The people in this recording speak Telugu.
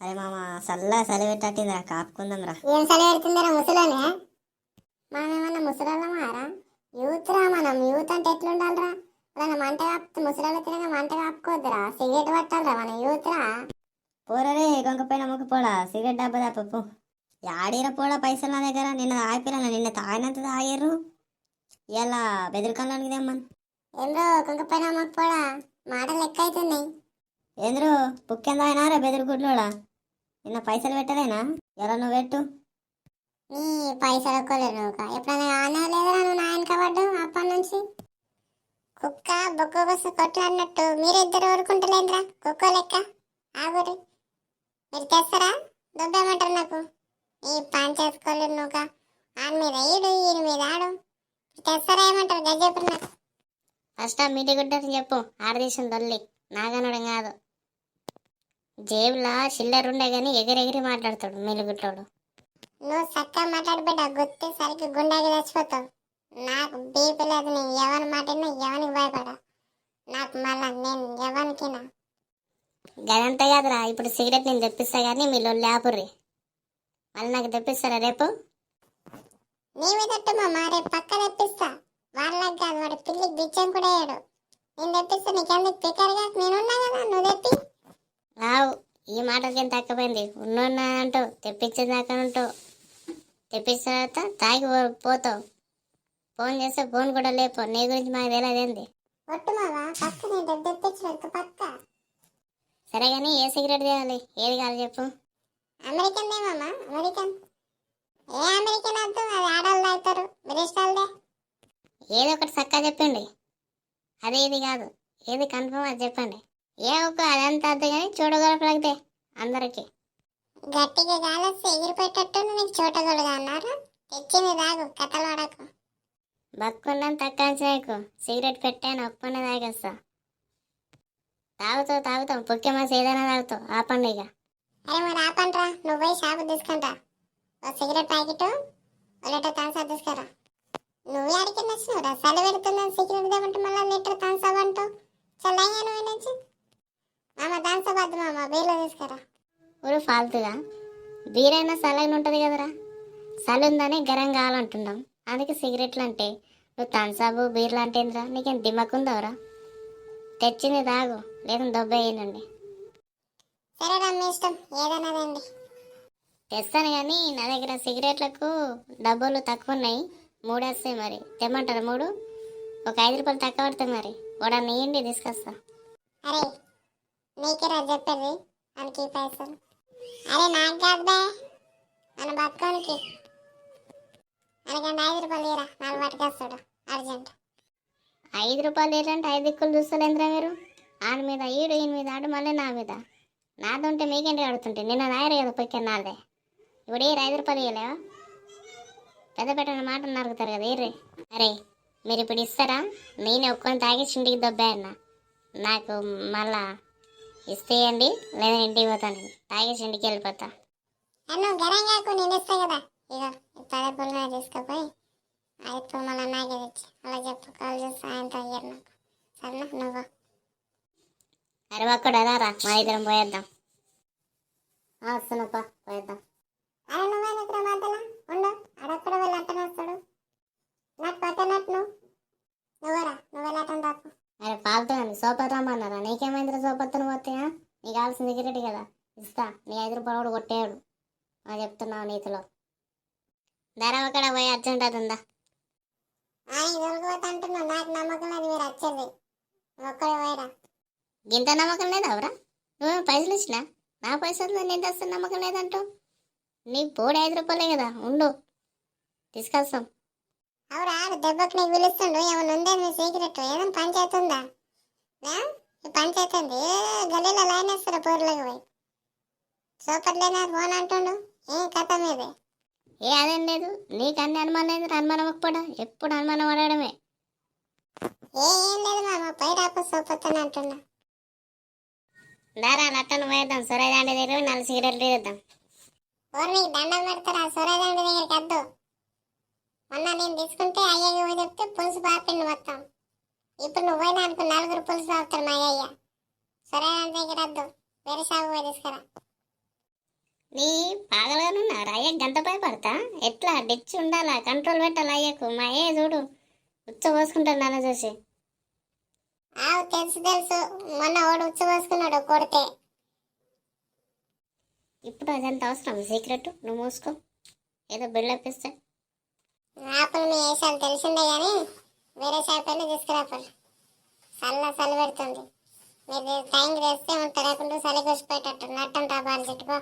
అరే మామ చల్లగా చలి పెట్టట్టిందిరా కాపుకుందాం రా ఏం సలి పెడుతుందిరా ముసలోనే? మనం ఏమన్నా ముసలోళ్ళమారా యూత్ రా మనం యూత్ అంటే ఎట్లుండాలిరా? వాళ్ళ మంట కాపు ముసలోళ్ళు తినగా మంట కాపుకోవద్దురా సిగరెట్ పట్టాలిరా మన యూత్ రా. పోరరే మొక్క పోడా సిగరెట్ డబ్బా తప్ప యాడీర పోడా పైసలు నా దగ్గర నిన్న తాగిపోయినా నిన్న తాగినంత తాగారు ఇలా బెదిరికాలానికి తెమ్మని. ఏంద్రో కుంకపోయినా మొక్కపోడా మాటలు లెక్క అవుతున్నాయి ఏంద్రు బుక్కెంత అయినారా బెదిరిగుడ్లోడా? నిన్న పైసలు పెట్టలేనా? ఎలా నువ్వు పెట్టు. నీ పైసలు కొలేదు నువ్వు ఎప్పుడైనా ఆనే లేదురా నువ్వు నా వెనక పడ్డు అప్పటి నుంచి? కుక్క బొక్క బస్సు కొట్లాడినట్టు మీరిద్దరు ఊరుకుంటలేదురా? కుక్క లెక్క. ఆగురి మీరు తెస్తారా? దుబ్బేమంటారు నాకు. ఈ పంచేసుకోలేదు నువ్వు ఆని మీద ఈడు ఈయన మీద ఆడు. తెస్తారా ఏమంటారు? గజ్జెప్పుడు నాకు ఫస్ట్ ఆ మీటి గుడ్డని చెప్పు. ఆడదేశం తల్లి. నాగనుడం కాదు. జేబులా చిల్లర ఉండే గాని ఎగిరెగిరి మాట్లాడతాడు మెలుగుట్లోడు నువ్వు చక్కగా మాట్లాడి బిడ్డ గుర్తి సరికి గుండెకి చచ్చిపోతావు. నాకు బీపీ లేదు నేను ఎవరి మాటినా ఎవరికి భయపడ? నాకు మళ్ళా నేను ఎవరికినా గదంతా కాదురా ఇప్పుడు సిగరెట్ నేను తెప్పిస్తా కానీ మీరు లేపుర్రి మళ్ళీ నాకు తెప్పిస్తారా రేపు? నీవే తట్టు మామ రేపు పక్క తెప్పిస్తా. తక్కువైంది ఉన్నోన్నా అంటావు తెప్పించిన దాకా ఉంటావు తెప్పించిన తర్వాత తాగి పోతావు. ఫోన్ చేస్తే ఫోన్ కూడా లేపు. నీ గురించి మాకు తెలియదేంది? సరే కానీ ఏ సిగరెట్ తేవాలి? ఏది కావాలి చెప్పు. అమెరికన్ మామ అమెరికన్. ఏ అమెరికన్ వద్దు అది ఆడవాళ్ళు అవుతారు బ్రిటిష్ వాళ్ళదే ఏదో ఒకటి చక్కగా చెప్పండి. అదే ఇది కాదు. ఏది కన్ఫర్మ్ అది చెప్పండి. ఏ ఒక్క అదంతా అద్దు కానీ చూడగలపలగితే అందరికి. గట్టిగా గాలొస్తే ఎగిరిపోయేటట్టు నీకు చూడగలగా అన్నారు. తెచ్చింది రాగు కథలు ఆడకు. బక్కున్నాను సిగరెట్ పెట్టాను ఒక్కనే తాగేస్తా. తాగుతావు తాగుతాం. పొక్కే మాసి ఏదైనా తాగుతావు ఆ పండుగ అరే మరి ఆపండ్రా. నువ్వు పోయి షాపు తీసుకుంటా. ఓ సిగరెట్ ప్యాకెట్ థమ్స్ అప్ తీసుకురా. నువ్వే అడిగి నచ్చినవురా చలి పెడుతుందని సిగరెట్ దేమంటే మళ్ళీ లీటర్ అప్ అంటావు. చల్లయ్యా నువ్వు నుంచి? మామ మామ బీర్లో తీసుకురా. ఊరు ఫాల్తుగా. బీరైనా సలైన ఉంటుంది కదరా. సలి ఉందని గరం కావాలంటున్నాం అందుకే సిగరెట్లు అంటే నువ్వు థమ్సాబు బీర్లు అంటే ఏందిరా? నీకేం దిమ్మకుందవరా? తెచ్చింది తాగు లేదా దొబ్బేయనండి సరేరా మీ ఇష్టం. ఏదైనా రండి తెస్తాను కానీ నా దగ్గర సిగరెట్లకు డబ్బులు తక్కువ ఉన్నాయి మూడు వస్తాయి మరి. తెమ్మంటారా మూడు? ఒక ఐదు రూపాయలు తక్కువ పడతాయి మరి. కూడా నెయ్యండి తీసుకొస్తా. అరే నీకేరా చెప్పేది. మనకి ఈ పైసలు. అరే నాకు కాదు బే. మన బతుకోనికి. మనకంటే ఐదు రూపాయలు ఇరా నాలుగు పట్టుకొస్తాడు. అర్జెంట్. ఐదు రూపాయలు ఏంటంటే ఐదు దిక్కులు చూస్తలేంద్రా మీరు? ఆడి మీద ఈడు ఈయన మీద ఆడు మళ్ళీ నా మీద. నాదుంటే మీకేంటి అడుగుతుంటే? నిన్న నాయరు కదా పొక్కే నాదే. ఇప్పుడు ఏ ఐదు రూపాయలు ఇవ్వలేవా పెద్ద పెట్టిన మాట నరుగుతారు కదా ఏర్రే అరే మీరు ఇప్పుడు ఇస్తారా? నేను ఒక్కొని తాగేసి ఇంటికి దొబ్బాయన్న. నాకు మళ్ళా ఇస్తేయండి లేదా ఇంటికి పోతాను తాగేసి ఇంటికి వెళ్ళిపోతా. అన్ను గరం కాకు నేను ఇస్తా కదా. ఇక పదే పుల్ల తీసుకుపోయి పుల్ల మళ్ళీ నాకే తెచ్చి అలా చెప్పు కాల్ చేసి సాయంత్రం అయ్యారు నాకు. సరేనా నువ్వు. అరే ఒక్కడు అదారా మా ఇద్దరం పోయేద్దాం. వస్తున్నాపా పోయేద్దాం అరే నువ్వే ఇక్కడ మధ్యలో ఉండు అడక్కడ వెళ్ళి అట్టనే వస్తాడు నాకు పట్టనట్టు నువ్వు నువ్వరా నువ్వు వెళ్ళటం తప్పు అరే పాలతో సోపత్ రమ్మన్నారా. నీకేమైందిరా సోపత్తును పోతాయా? నీకు కావాల్సిన సిగరెట్ కదా. ఇస్తా. నీ ఐదు రూపాయలు కూడా కొట్టేయాడు. ఆ చెప్తున్నావు నీతిలో. ధర ఒకడ పోయి అర్జెంట్ అవుతుందా దొరికిపోతా అంటున్నావు నాకు నమ్మకం లేదు మీరు వచ్చేది. ఒక్కడే పోయిరా. గింత నమ్మకం లేదా అవరా నువ్వు పైసలు ఇచ్చినా? నా పైసలు నేను తెస్తాను నమ్మకం లేదంటూ నీ పోడి ఐదు రూపాయలే కదా ఉండు. తీసుకొస్తాం అవురా దెబ్బకి నీకు పిలుస్తుండు. ఏమైనా ఉందే సీక్రెట్ ఏదైనా పంచాయతీ ఉందా? ఆ? ఈ పంచాయతీ ఉంది ఏ గలీలో లైన్ వేస్తారు పోర్లకు పోయి? సూపర్ లేనా? ఫోన్ అంటుండు. ఏం కథ మీది? ఏ అదేం లేదు. నీకు అన్ని అనుమానం లేదు అనుమానం ఒక్కడా ఎప్పుడు అనుమానం పడడమే. ఏ ఏం లేదు మామ. పై రాపు సూపర్ అంటున్నా దారా లట్టను పోయేద్దాం. సరే దాండి దగ్గర నాలుగు సిగరెట్లు తీద్దాం ఓర్ నీకు దండం పెడతారా? సూర్యదండి దగ్గరికి వద్దు మొన్న నేను తీసుకుంటే అయ్యకి పోయి చెప్తే పులుసు పాపిండు మొత్తం. ఇప్పుడు నువ్వు అనుకో నలుగురు పులుసు పాపుతారు మా అయ్య సూర్యదండి దగ్గర వద్దు. వేరే షాపు పోయి తీసుకురా. నీ పాగలనున్నా అయ్య గంటపై పడతా ఎట్లా? డిచ్ ఉండాలా? కంట్రోల్ పెట్టాలా అయ్యకు? మా ఏ చూడు. ఉచ్చ పోసుకుంటాను నన్ను చూసి. ఆవు తెలుసు తెలుసు. మొన్న ఓడి ఉచ్చ పోసుకున్నాడు కొడితే. ఇప్పుడు అదంత అవసరం. సీక్రెట్. నువ్వు మూసుకో. ఏదో బిల్డప్ ఇస్తే. ఆపలు మీ వేసాలు తెలిసిందే కానీ వేరే షాప్ వెళ్ళి తీసుకురాపలు చల్ల చలి పెడుతుంది. మీరు టైంకి తెస్తే ఉంటారు. లేకుంటే చలి కూసిపోయేటట్టు. నట్టం బాగా చెట్టుకో.